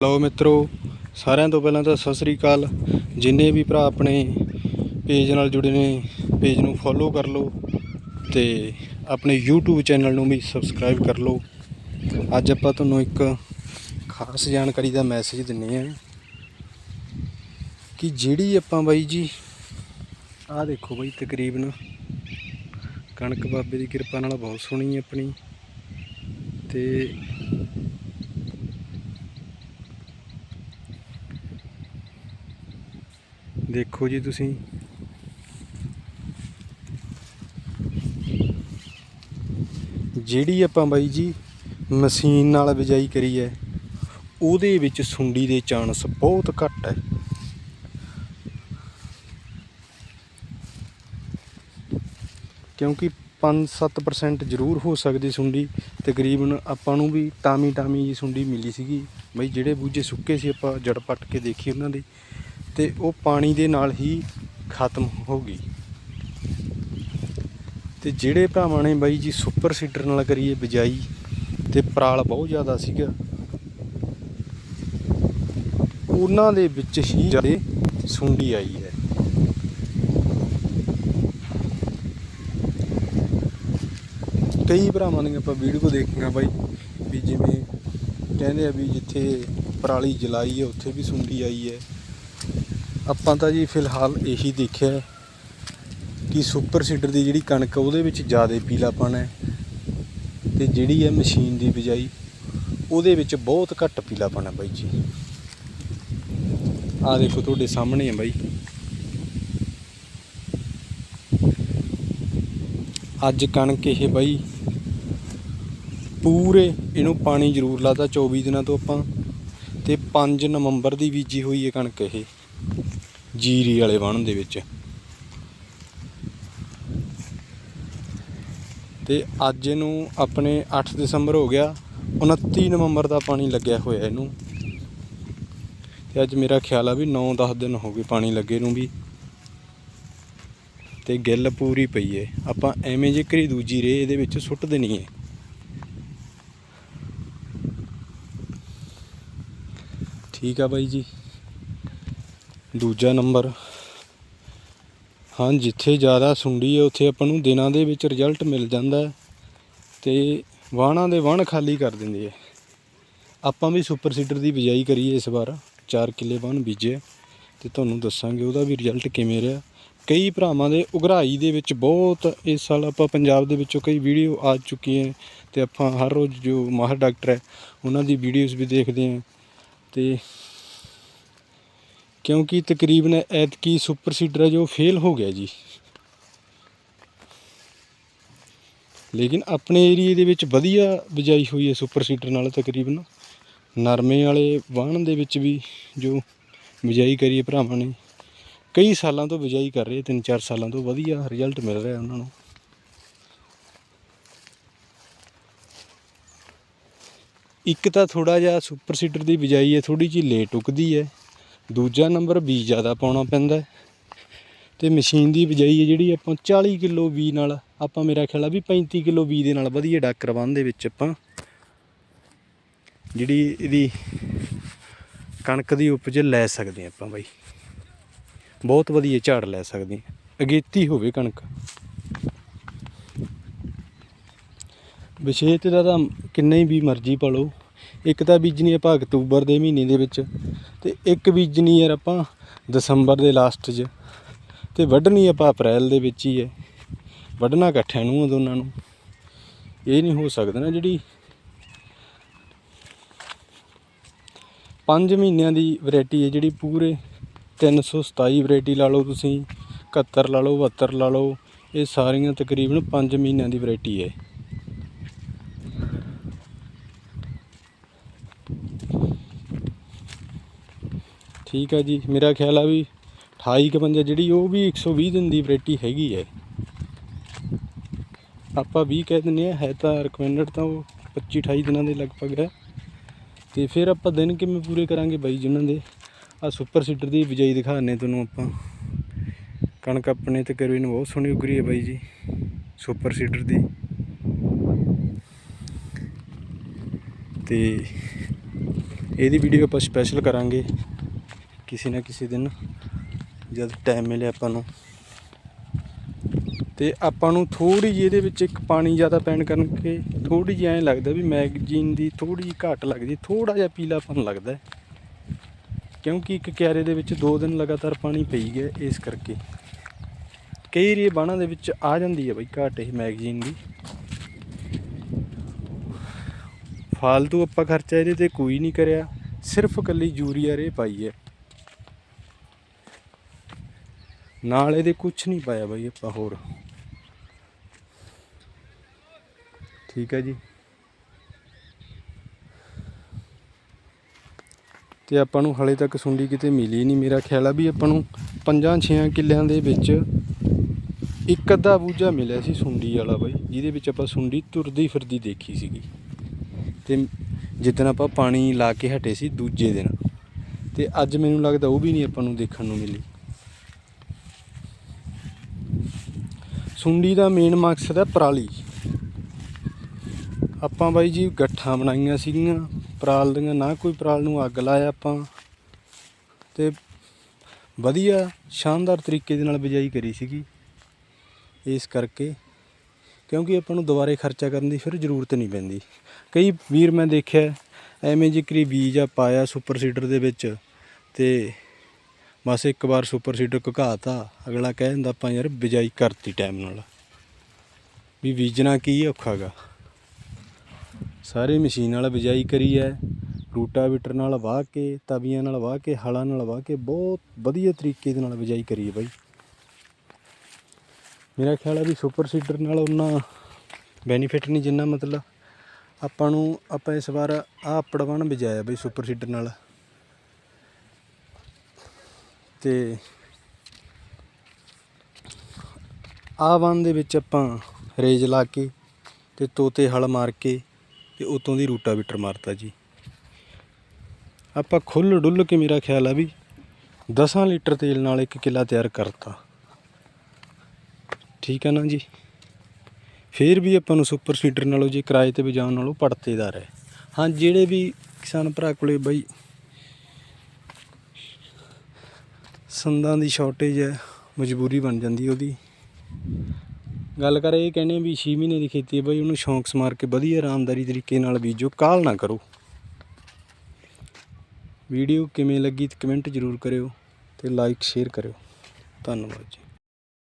ਲਓ ਮਿੱਤਰੋ, ਸਾਰਿਆਂ ਤੋਂ ਪਹਿਲਾਂ ਤਾਂ ਸਤਿ ਸ੍ਰੀ ਅਕਾਲ। ਜਿੰਨੇ ਵੀ ਭਰਾ ਆਪਣੇ ਪੇਜ ਨਾਲ ਜੁੜੇ ਨੇ, ਪੇਜ ਨੂੰ ਫੋਲੋ ਕਰ ਲਓ ਤੇ ਆਪਣੇ YouTube ਚੈਨਲ ਨੂੰ ਵੀ ਸਬਸਕ੍ਰਾਈਬ ਕਰ ਲਓ। ਅੱਜ ਆਪਾਂ ਤੁਹਾਨੂੰ ਇੱਕ ਖਾਸ ਜਾਣਕਾਰੀ ਦਾ ਮੈਸੇਜ ਦਿੰਨੇ ਆ ਕਿ ਜਿਹੜੀ ਆਪਾਂ ਬਾਈ ਜੀ, ਆਹ ਦੇਖੋ ਬਾਈ ਤਕਰੀਬਨ ਕਣਕ ਬਾਬੇ ਦੀ ਕਿਰਪਾ ਨਾਲ ਬਹੁਤ ਸੋਹਣੀ ਆਪਣੀ। ਤੇ ਦੇਖੋ ਜੀ ਤੁਸੀਂ। ਜਿਹੜੀ ਆਪਾਂ ਬਾਈ ਜੀ ਮਸ਼ੀਨ ਨਾਲ ਬਿਜਾਈ ਕਰੀ ਹੈ, ਉਹਦੇ ਵਿੱਚ ਸੁੰਡੀ ਦੇ ਚਾਂਸ ਬਹੁਤ ਘੱਟ ਹੈ। ਕਿਉਂਕਿ 5-7% ਜ਼ਰੂਰ ਹੋ ਸਕਦੀ ਸੁੰਡੀ, ਤਕਰੀਬਨ ਆਪਾਂ ਨੂੰ ਵੀ ਟਾਮੀ ਟਾਮੀ ਜੀ ਸੁੰਡੀ ਮਿਲੀ ਸੀਗੀ। ਬਈ ਜਿਹੜੇ ਬੂਝੇ ਸੁੱਕੇ ਸੀ, ਆਪਾਂ ਜੜ ਪੱਟ ਕੇ ਦੇਖੀ ਉਹਨਾਂ ਦੇ। ਤੇ ਉਹ ਪਾਣੀ ਦੇ ਨਾਲ ਹੀ ਖਤਮ ਹੋ ਗਈ। ਤੇ ਜਿਹੜੇ ਭਰਾਵਾਂ ਨੇ ਬਾਈ ਜੀ ਸੁਪਰ ਸੀਡਰ ਨਾਲ ਕਰੀਏ ਬਿਜਾਈ, ਤੇ ਪਰਾਲ ਬਹੁਤ ਜ਼ਿਆਦਾ ਸੀਗਾ। ਉਹਨਾਂ ਦੇ ਵਿੱਚ ਹੀ ਜ਼ਿਆਦਾ ਸੁੰਡੀ ਆਈ ਹੈ। ਕਈ ਭਰਾਵਾਂ ਦੀਆਂ ਆਪਾਂ ਵੀਡੀਓ ਦੇਖੀਆਂ ਬਾਈ, ਵੀ ਜਿਵੇਂ ਕਹਿੰਦੇ ਆ ਵੀ ਜਿੱਥੇ ਪਰਾਲੀ ਜਲਾਈ ਹੈ, ਉੱਥੇ ਵੀ ਸੁੰਡੀ ਆਈ ਹੈ। ਆਪਾਂ ਤਾਂ ਜੀ ਫਿਲਹਾਲ ਇਹੀ ਦੇਖਿਆ ਕਿ ਸੁਪਰ ਸੀਡਰ ਦੀ ਜਿਹੜੀ ਕਣਕ ਉਹਦੇ ਵਿੱਚ ਜ਼ਿਆਦਾ ਪੀਲਾਪਣ ਹੈ ਤੇ ਜਿਹੜੀ ਹੈ ਮਸ਼ੀਨ ਦੀ ਬਿਜਾਈ, ਉਹਦੇ ਵਿੱਚ ਬਹੁਤ ਘੱਟ ਪੀਲਾਪਣ ਹੈ ਬਾਈ ਜੀ। ਆਹ ਦੇਖੋ ਤੁਹਾਡੇ ਸਾਹਮਣੇ ਹੈ ਬਾਈ। ਅੱਜ ਕਣਕ ਇਹ ਬਾਈ ਪੂਰੇ ਇਹਨੂੰ ਪਾਣੀ ਜ਼ਰੂਰ ਲਾਤਾ 24 ਦਿਨਾਂ ਤੋਂ ਆਪਾਂ, ਤੇ 5 ਨਵੰਬਰ ਦੀ ਬੀਜੀ ਹੋਈ ਹੈ ਕਣਕ ਇਹ। ਜੀਰੀ ਵਾਲੇ ਵਣ ਦੇ ਵਿੱਚ। ਤੇ ਅੱਜ ਇਹਨੂੰ ਆਪਣੇ 8 ਦਸੰਬਰ ਹੋ ਗਿਆ 29 ਨਵੰਬਰ ਦਾ ਪਾਣੀ ਲੱਗਿਆ ਹੋਇਆ ਇਹਨੂੰ। ਤੇ ਅੱਜ ਮੇਰਾ ਖਿਆਲ ਆ ਵੀ 9-10 ਦਿਨ ਹੋ ਗਏ ਪਾਣੀ ਲੱਗੇ ਨੂੰ ਵੀ। ਤੇ ਗਿੱਲ ਪੂਰੀ ਪਈ ਏ। ਆਪਾਂ ਐਵੇਂ ਜੇ ਘਰੀ ਦੂਜੀ ਰੇ ਇਹਦੇ ਵਿੱਚ ਸੁੱਟ ਦੇਣੀ ਏ। ਠੀਕ ਆ ਬਾਈ ਜੀ। ਦੂਜਾ ਨੰਬਰ। ਹਾਂ, ਜਿੱਥੇ ਜ਼ਿਆਦਾ ਸੁੰਡੀ ਹੈ, ਉੱਥੇ ਆਪਾਂ ਨੂੰ ਦਿਨਾਂ ਦੇ ਵਿੱਚ ਰਿਜ਼ਲਟ ਮਿਲ ਜਾਂਦਾ ਹੈ ਤੇ ਵਾਹਣਾਂ ਦੇ ਵਣ ਖਾਲੀ ਕਰ ਦਿੰਦੇ ਆ ਆਪਾਂ ਵੀ ਸੁਪਰ ਸੀਡਰ ਦੀ ਬਿਜਾਈ ਕਰੀਏ ਇਸ ਵਾਰ 4 ਕਿੱਲੇ ਵਣ ਬੀਜੇ। ਤੇ ਤੁਹਾਨੂੰ ਦੱਸਾਂਗੇ ਉਹਦਾ ਵੀ ਰਿਜ਼ਲਟ ਕਿਵੇਂ ਰਿਹਾ। ਕਈ ਭਰਾਵਾਂ ਦੇ ਉਗਰਾਈ ਦੇ ਵਿੱਚ ਬਹੁਤ, ਇਸ ਸਾਲ ਆਪਾਂ ਪੰਜਾਬ ਦੇ ਵਿੱਚੋਂ ਕਈ ਵੀਡੀਓ ਆ ਚੁੱਕੀ ਹੈ ਤੇ ਆਪਾਂ ਹਰ ਰੋਜ਼ ਜੋ ਮਾਹਰ ਡਾਕਟਰ ਹੈ, ਉਹਨਾਂ ਦੀ ਵੀਡੀਓਜ਼ ਵੀ ਦੇਖਦੇ ਹਾਂ। ਤੇ ਕਿਉਂਕਿ ਤਕਰੀਬਨ ਐਤਕੀ ਸੁਪਰ ਸੀਡਰ ਹੈ ਜੋ ਫੇਲ ਹੋ ਗਿਆ ਜੀ। ਲੇਕਿਨ ਆਪਣੇ ਏਰੀਏ ਦੇ ਵਿੱਚ ਵਧੀਆ ਬਿਜਾਈ ਹੋਈ ਹੈ ਸੁਪਰ ਸੀਡਰ ਨਾਲ ਤਕਰੀਬਨ। ਨਰਮੇ ਵਾਲੇ ਵਾਹਣ ਦੇ ਵਿੱਚ ਵੀ ਜੋ ਬਿਜਾਈ ਹੈ ਭਰਾਵਾਂ ਨੇ। ਕਈ ਸਾਲਾਂ ਤੋਂ ਬਿਜਾਈ ਕਰ ਰਹੇ, ਤਿੰਨ ਚਾਰ ਸਾਲਾਂ ਤੋਂ ਵਧੀਆ ਰਿਜ਼ਲਟ ਮਿਲ ਰਿਹਾ ਉਹਨਾਂ ਨੂੰ। ਇੱਕ ਤਾਂ ਥੋੜਾ ਜਿਹਾ ਸੁਪਰ ਸੀਡਰ ਦੀ ਬਿਜਾਈ ਹੈ ਥੋੜੀ ਜਿਹੀ ਲੇਟ ਉਗਦੀ ਹੈ। ਦੂਜਾ ਨੰਬਰ ਬੀਜ ਜ਼ਿਆਦਾ ਪਾਉਣਾ ਪੈਂਦਾ ਹੈ। ਤੇ ਮਸ਼ੀਨ ਦੀ ਬਿਜਾਈ ਹੈ ਜਿਹੜੀ ਆਪਾਂ 40 ਕਿਲੋ ਬੀ ਨਾਲ, ਆਪਾਂ ਮੇਰਾ ਖਿਆਲ ਆ ਵੀ 35 ਕਿਲੋ ਬੀ ਦੇ ਨਾਲ ਵਧੀਆ ਡਾਕਰ ਬੰਨ ਦੇ ਵਿੱਚ ਆਪਾਂ। ਜਿਹੜੀ ਇਹਦੀ ਕਣਕ ਦੀ ਉਪਜ ਲੈ ਸਕਦੇ ਆਪਾਂ ਬਾਈ। ਬਹੁਤ ਵਧੀਆ ਝਾੜ ਲੈ ਸਕਦੇ ਹਾਂ। ਅਗੇਤੀ ਹੋਵੇ ਕਣਕ। ਵਿਸ਼ੇਤ ਦਾ ਤਾਂ ਕਿੰਨੇ ਹੀ ਵੀ ਮਰਜ਼ੀ ਪਾ ਲਓ। ਇੱਕ ਤਾਂ ਬੀਜਣੀ ਆਪਾਂ ਅਕਤੂਬਰ ਦੇ ਮਹੀਨੇ ਦੇ ਵਿੱਚ ਤੇ ਇੱਕ ਬੀਜਣੀ ਯਾਰ ਆਪਾਂ ਦਸੰਬਰ ਦੇ ਲਾਸਟ 'ਚ ਤੇ ਵੱਢਣੀ ਆਪਾਂ ਅਪ੍ਰੈਲ ਦੇ ਵਿੱਚ ਹੀ ਹੈ। ਵੱਢਣਾ ਇਕੱਠਿਆਂ ਨੂੰ ਦੋਨਾਂ ਨੂੰ। ਇਹ ਨਹੀਂ ਹੋ ਸਕਦਾ ਨਾ ਜਿਹੜੀ 5 ਮਹੀਨਿਆਂ ਦੀ ਵੈਰਾਈਟੀ ਹੈ ਜਿਹੜੀ ਪੂਰੇ 327 ਵੈਰਾਈਟੀ ਲਾ ਲਓ ਤੁਸੀਂ 71 ਲਾ ਲਓ 72 ਲਾ ਲਓ, ਇਹ ਸਾਰੀਆਂ ਤਕਰੀਬਨ 5 ਮਹੀਨਿਆਂ ਦੀ ਵੈਰਾਈਟੀ ਹੈ। ਠੀਕ ਹੈ ਜੀ। ਮੇਰਾ ਖਿਆਲ ਆ ਵੀ 28 55 ਜਿਹੜੀ ਉਹ ਵੀ 120 ਦਿਨ ਦੀ ਵੈਰਾਈਟੀ ਹੈਗੀ ਹੈ। ਆਪਾਂ 20 ਕਹਿ ਦਿੰਦੇ ਆ ਹੈ ਤਾਂ ਰਿਕਮੈਂਡਡ ਤਾਂ ਉਹ 25 28 ਦਿਨਾਂ ਦੇ ਲਗਭਗ ਹੈ। ਤੇ ਫਿਰ ਆਪਾਂ ਦਿਨ ਕਿਵੇਂ ਪੂਰੇ ਕਰਾਂਗੇ ਬਾਈ ਜਿਨ੍ਹਾਂ ਦੇ? ਆ ਸੁਪਰ ਸੀਡਰ ਦੀ ਬਿਜਾਈ ਦਿਖਾਣੇ ਤੁਹਾਨੂੰ ਆਪਾਂ। ਕਣਕ ਆਪਣੇ ਤੇ ਕਰਵੀ ਨੂੰ ਬਹੁਤ ਸੋਹਣੀ ਉਗਰੀ ਹੈ ਬਾਈ ਜੀ ਸੁਪਰ ਸੀਡਰ ਦੀ। ਤੇ ਇਹਦੀ ਵੀਡੀਓ ਆਪਾਂ ਸਪੈਸ਼ਲ ਕਰਾਂਗੇ। ਕਿਸੇ ਨਾ ਕਿਸੇ ਦਿਨ ਜਦ ਟਾਈਮ ਮਿਲੇ ਆਪਾਂ ਨੂੰ। ਤੇ ਆਪਾਂ ਨੂੰ ਥੋੜੀ ਜਿਹੀ ਇਹਦੇ ਵਿੱਚ ਇੱਕ ਪਾਣੀ ਜ਼ਿਆਦਾ ਪੈਣ ਕਰਕੇ ਥੋੜੀ ਜਿਹੀ ਐਂ ਲੱਗਦਾ ਵੀ ਮੈਗਜ਼ੀਨ ਦੀ ਥੋੜੀ ਜਿਹੀ ਘੱਟ ਲੱਗਦੀ ਥੋੜਾ ਜਿਹਾ ਪੀਲਾਪਨ ਲੱਗਦਾ ਕਿਉਂਕਿ ਇੱਕ ਕਿਆਰੇ ਦੇ ਵਿੱਚ 2 ਦਿਨ ਲਗਾਤਾਰ ਪਾਣੀ ਪਈ ਗਿਆ ਇਸ ਕਰਕੇ। ਕਈ ਰੀ ਬਾਣਾ ਦੇ ਵਿੱਚ ਆ ਜਾਂਦੀ ਹੈ ਬਈ ਘਾਟ ਇਹ ਮੈਗਜ਼ੀਨ ਦੀ। ਫਾਲਤੂ ਆਪਾਂ ਖਰਚਾ ਇਹਦੇ ਤੇ ਕੋਈ ਨਹੀਂ ਕਰਿਆ, ਸਿਰਫ ਕੱਲੀ ਯੂਰੀਆ ਰੇ ਪਾਈ ਹੈ। ਨਾਲ ਇਹਦੇ ਕੁਝ ਨਹੀਂ ਪਾਇਆ ਬਾਈ ਆਪਾਂ ਹੋਰ। ਠੀਕ ਹੈ ਜੀ। ਤੇ ਆਪਾਂ ਨੂੰ ਹਲੇ ਤੱਕ ਸੁੰਡੀ ਕਿਤੇ ਮਿਲੀ ਨਹੀਂ। ਮੇਰਾ ਖਿਆਲ ਆ ਵੀ ਆਪਾਂ ਨੂੰ ਪੰਜਾਂ ਛੇਆਂ ਕਿੱਲਿਆਂ ਦੇ ਵਿੱਚ ਇੱਕ ਅੱਧਾ ਬੂਝਾ ਮਿਲਿਆ ਸੀ ਸੁੰਡੀ ਵਾਲਾ ਬਾਈ, ਜਿਹਦੇ ਵਿੱਚ ਆਪਾਂ ਸੁੰਡੀ ਤੁਰਦੀ ਫਿਰਦੀ ਦੇਖੀ ਸੀਗੀ। ਤੇ ਜਿੱਦਣ ਆਪਾਂ ਪਾਣੀ ਲਾ ਕੇ ਹਟੇ ਸੀ ਦੂਜੇ ਦਿਨ, ਤੇ ਅੱਜ ਮੈਨੂੰ ਲੱਗਦਾ ਉਹ ਵੀ ਨਹੀਂ ਆਪਾਂ ਨੂੰ ਦੇਖਣ ਨੂੰ ਮਿਲੀ। ਸੁੰਡੀ ਦਾ ਮੇਨ ਮਕਸਦ ਹੈ ਪਰਾਲੀ। ਆਪਾਂ ਬਾਈ ਜੀ ਗੱਠਾਂ ਬਣਾਈਆਂ ਸੀਗੀਆਂ, ਪਰਾਲ ਦੀਆਂ, ਨਾ ਕੋਈ ਪਰਾਲ ਨੂੰ ਅੱਗ ਲਾਇਆ ਆਪਾਂ। ਤੇ ਵਧੀਆ, ਸ਼ਾਨਦਾਰ ਤਰੀਕੇ ਦੇ ਨਾਲ ਬਿਜਾਈ ਕਰੀ ਸੀਗੀ। ਇਸ ਕਰਕੇ, ਕਿਉਂਕਿ ਆਪਾਂ ਨੂੰ ਦੁਬਾਰੇ ਖਰਚਾ ਕਰਨ ਦੀ ਫਿਰ ਜ਼ਰੂਰਤ ਨਹੀਂ ਪੈਂਦੀ। ਕਈ ਵੀਰ ਮੈਂ ਦੇਖਿਆ, ਐਵੇਂ ਜਿਕਰੀ ਬੀਜ ਆ ਪਾਇਆ ਸੁਪਰ ਸੀਡਰ ਦੇ ਵਿੱਚ, ਤੇ ਬਸ ਇੱਕ ਵਾਰ ਸੁਪਰ ਸੀਡਰ ਘਕਾਤਾ, ਅਗਲਾ ਕਹਿ ਦਿੰਦਾ ਆਪਾਂ ਯਾਰ ਬਿਜਾਈ ਕਰਤੀ ਟਾਈਮ ਨਾਲ। ਵੀ ਬੀਜਣਾ ਕੀ ਔਖਾ ਗਾ ਸਾਰੇ ਮਸ਼ੀਨ ਨਾਲ ਬਿਜਾਈ ਕਰੀ ਹੈ ਰੂਟਾਵੀਟਰ ਨਾਲ ਵਾਹ ਕੇ, ਤਵੀਆਂ ਨਾਲ ਵਾਹ ਕੇ, ਹਲਾਂ ਨਾਲ ਵਾਹ ਕੇ, ਬਹੁਤ ਵਧੀਆ ਤਰੀਕੇ ਦੇ ਨਾਲ ਬਿਜਾਈ ਕਰੀ ਹੈ ਬਾਈ। ਮੇਰਾ ਖਿਆਲ ਹੈ ਵੀ ਸੁਪਰ ਸੀਡਰ ਨਾਲ ਉਹਨਾਂ ਬੈਨੀਫਿਟ ਨਹੀਂ ਜਿੰਨਾ ਮਤਲਬ। ਆਪਾਂ ਨੂੰ, ਆਪਾਂ ਇਸ ਵਾਰ ਆ ਆਪੜਵਣ ਬਿਜਾਇਆ ਬਈ ਸੁਪਰ ਸੀਡਰ ਨਾਲ। ਤੇ ਆ ਵਨ ਦੇ ਵਿੱਚ ਆਪਾਂ ਰੇਜ ਲਾ ਕੇ ਤੇ ਤੋਤੇ ਹਲ ਮਾਰ ਕੇ ਤੇ ਉਤੋਂ ਦੀ ਰੂਟਾ ਰੂਟਾਵੀਟਰ ਮਾਰਤਾ ਜੀ। ਆਪਾਂ ਖੁੱਲ ਡੁੱਲ ਕੇ ਮੇਰਾ ਖਿਆਲ ਆ ਵੀ 10 ਲੀਟਰ ਤੇਲ ਨਾਲ ਇੱਕ ਕਿੱਲਾ ਤਿਆਰ ਕਰਤਾ। ਠੀਕ ਹੈ ਨਾ ਜੀ? ਫਿਰ ਵੀ ਆਪਾਂ ਨੂੰ ਸੁਪਰ ਸੀਡਰ ਨਾਲੋਂ ਜੀ ਕਿਰਾਏ ਤੇ ਵਜਾਉਣ ਨਾਲੋਂ ਪੜਤੇਦਾਰ ਹੈ। ਹਾਂ, ਜਿਹੜੇ ਵੀ ਕਿਸਾਨ ਭਰਾ ਕੋਲੇ ਬਈ ਸੰਦਾਂ ਦੀ ਸ਼ਾਰਟੇਜ ਹੈ, ਮਜਬੂਰੀ ਬਣ ਜਾਂਦੀ ਉਹਦੀ। ਗੱਲ ਕਰ ਇਹ ਕਹਿੰਦੇ ਵੀ 6 ਮਹੀਨੇ ਦੀ ਖੇਤੀ ਹੈ, ਬਈ ਉਹਨੂੰ ਸ਼ੌਂਕ ਸਮਾਰ ਕੇ ਵਧੀਆ ਆਰਾਮਦਾਰੀ ਤਰੀਕੇ ਨਾਲ ਬੀਜੋ, ਕਾਲ ਨਾ ਕਰੋ। ਵੀਡੀਓ ਕਿਵੇਂ ਲੱਗੀ ਤੇ ਕਮੈਂਟ ਜ਼ਰੂਰ ਕਰਿਓ ਤੇ ਲਾਈਕ ਸ਼ੇਅਰ ਕਰਿਓ। ਧੰਨਵਾਦ ਜੀ।